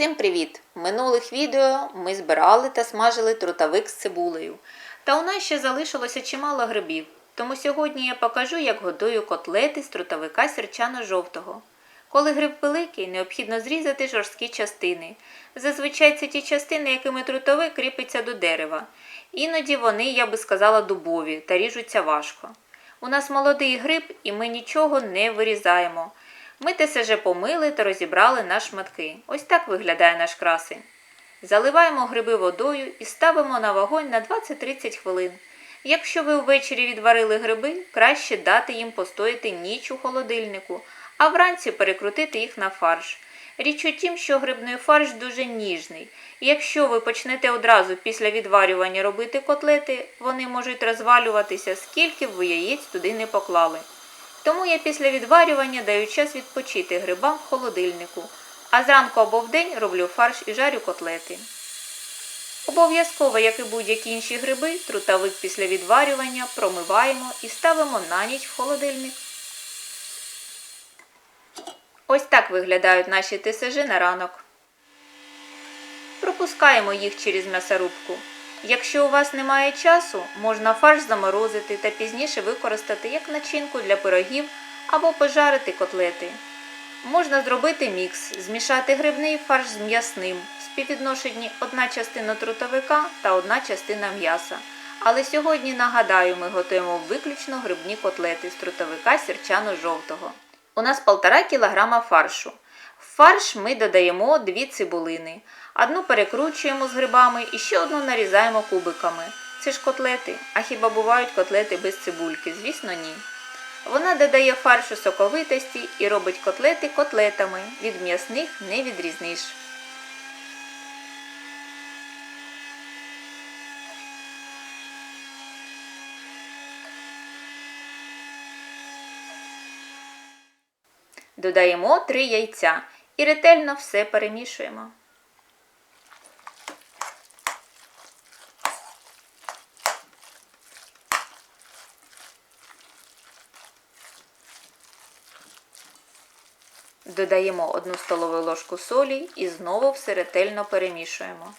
Всім привіт! Минулих відео ми збирали та смажили трутовик з цибулею. Та у нас ще залишилося чимало грибів, тому сьогодні я покажу, як готую котлети з трутовика сірчано-жовтого. Коли гриб великий, необхідно зрізати жорсткі частини. Зазвичай це ті частини, якими трутовик кріпиться до дерева. Іноді вони, я би сказала, дубові та ріжуться важко. У нас молодий гриб і ми нічого не вирізаємо. Ми ТСЖ помили та розібрали на шматки. Ось так виглядає наш красень. Заливаємо гриби водою і ставимо на вогонь на 20-30 хвилин. Якщо ви ввечері відварили гриби, краще дати їм постояти ніч у холодильнику, а вранці перекрутити їх на фарш. Річ у тім, що грибний фарш дуже ніжний, і якщо ви почнете одразу після відварювання робити котлети, вони можуть розвалюватися, скільки б ви яєць туди не поклали. Тому я після відварювання даю час відпочити грибам в холодильнику, а зранку або вдень роблю фарш і жарю котлети. Обов'язково, як і будь-які інші гриби, трутовик після відварювання промиваємо і ставимо на ніч в холодильник. Ось так виглядають наші ТСЖ на ранок. Пропускаємо їх через м'ясорубку. Якщо у вас немає часу, можна фарш заморозити та пізніше використати як начинку для пирогів або пожарити котлети. Можна зробити мікс, змішати грибний фарш з м'ясним, в співвідношенні одна частина трутовика та одна частина м'яса. Але сьогодні, нагадаю, ми готуємо виключно грибні котлети з трутовика сірчано-жовтого. У нас 1,5 кг фаршу. В фарш ми додаємо 2 цибулини. Одну перекручуємо з грибами і ще одну нарізаємо кубиками. Це ж котлети, а хіба бувають котлети без цибульки? Звісно, ні. Вона додає фаршу соковитості і робить котлети котлетами. Від м'ясних не відрізниш. Додаємо 3 яйця і ретельно все перемішуємо. Додаємо 1 столову ложку солі і знову все ретельно перемішуємо.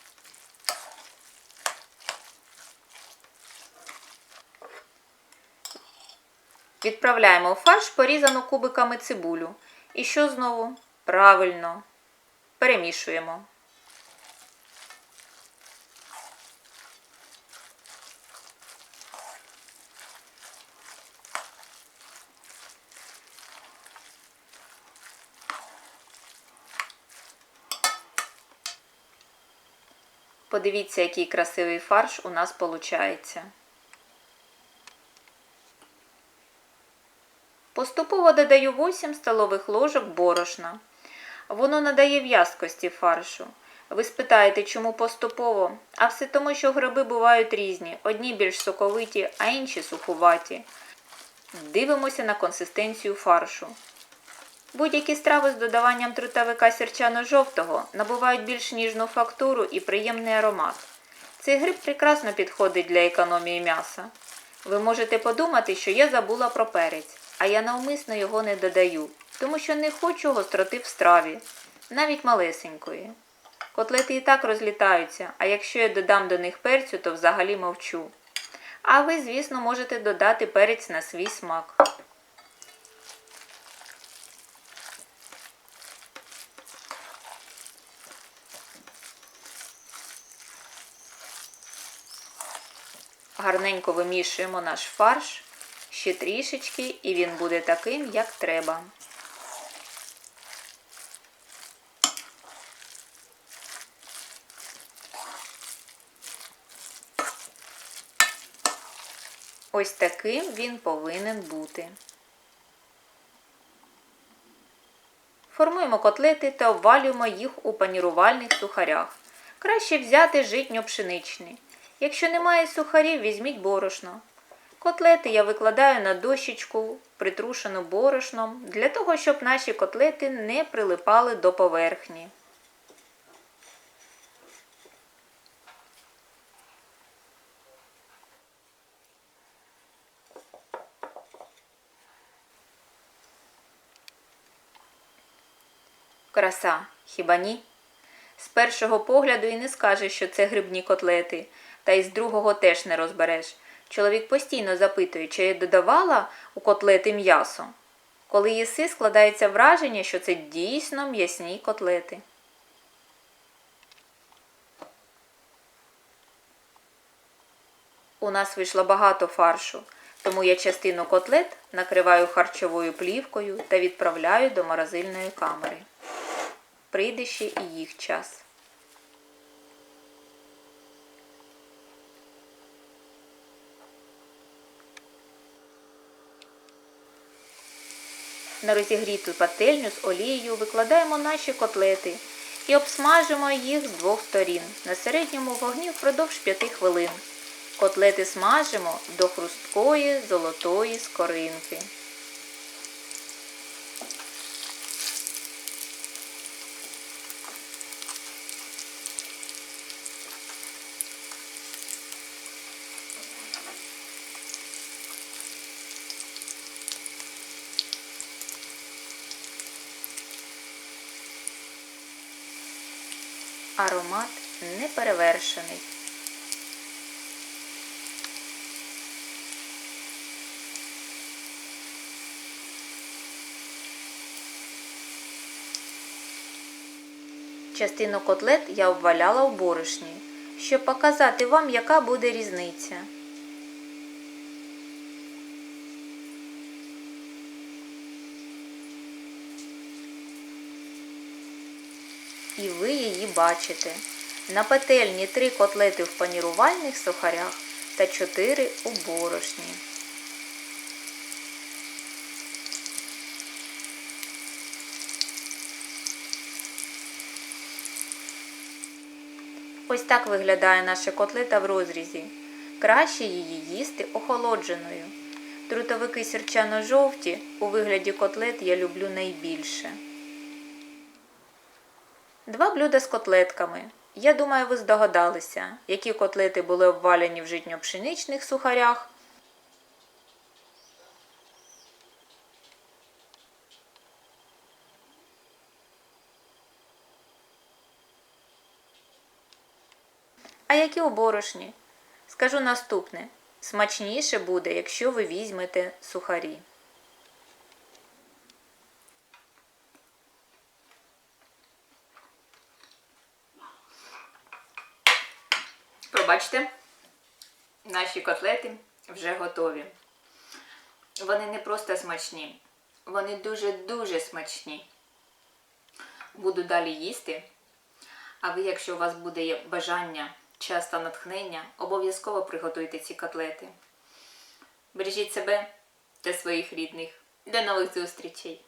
Відправляємо в фарш порізану кубиками цибулю. І що знову? Правильно. Перемішуємо. Подивіться, який красивий фарш у нас виходить. Поступово додаю 8 столових ложок борошна. Воно надає в'язкості фаршу. Ви спитаєте, чому поступово? А все тому, що гриби бувають різні. Одні більш соковиті, а інші сухуваті. Дивимося на консистенцію фаршу. Будь-які страви з додаванням трутовика сірчано-жовтого набувають більш ніжну фактуру і приємний аромат. Цей гриб прекрасно підходить для економії м'яса. Ви можете подумати, що я забула про перець, а я навмисно його не додаю, тому що не хочу гостроти в страві, навіть малесенької. Котлети і так розлітаються, а якщо я додам до них перцю, то взагалі мовчу. А ви, звісно, можете додати перець на свій смак. Гарненько вимішуємо наш фарш ще трішечки, і він буде таким, як треба. Ось таким він повинен бути. Формуємо котлети та обвалюємо їх у панірувальних сухарях. Краще взяти житньо-пшеничний. Якщо немає сухарів, візьміть борошно. Котлети я викладаю на дощечку, притрушену борошном, для того, щоб наші котлети не прилипали до поверхні. Краса, хіба ні? З першого погляду і не скажеш, що це грибні котлети, та й з другого теж не розбереш. Чоловік постійно запитує, чи я додавала у котлети м'ясо. Коли їси, складається враження, що це дійсно м'ясні котлети. У нас вийшло багато фаршу, тому я частину котлет накриваю харчовою плівкою та відправляю до морозильної камери. Прийде ще і їх час. На розігріту пательню з олією викладаємо наші котлети і обсмажимо їх з двох сторін на середньому вогні впродовж 5 хвилин. Котлети смажимо до хрусткої золотої скоринки. Аромат неперевершений. Частину котлет я обваляла в борошні, щоб показати вам, яка буде різниця. І ви її бачите. На петельні три котлети в панірувальних сухарях та чотири у борошні. Ось так виглядає наша котлета в розрізі. Краще її їсти охолодженою. Трутовики сірчано-жовті у вигляді котлет я люблю найбільше. Два блюда з котлетками. Я думаю, ви здогадалися, які котлети були обвалені в житньо-пшеничних сухарях. А які у борошні? Скажу наступне: смачніше буде, якщо ви візьмете сухарі. Пробачте, наші котлети вже готові. Вони не просто смачні, вони дуже-дуже смачні. Буду далі їсти. А ви, якщо у вас буде бажання, час та натхнення, обов'язково приготуйте ці котлети. Бережіть себе та своїх рідних. До нових зустрічей!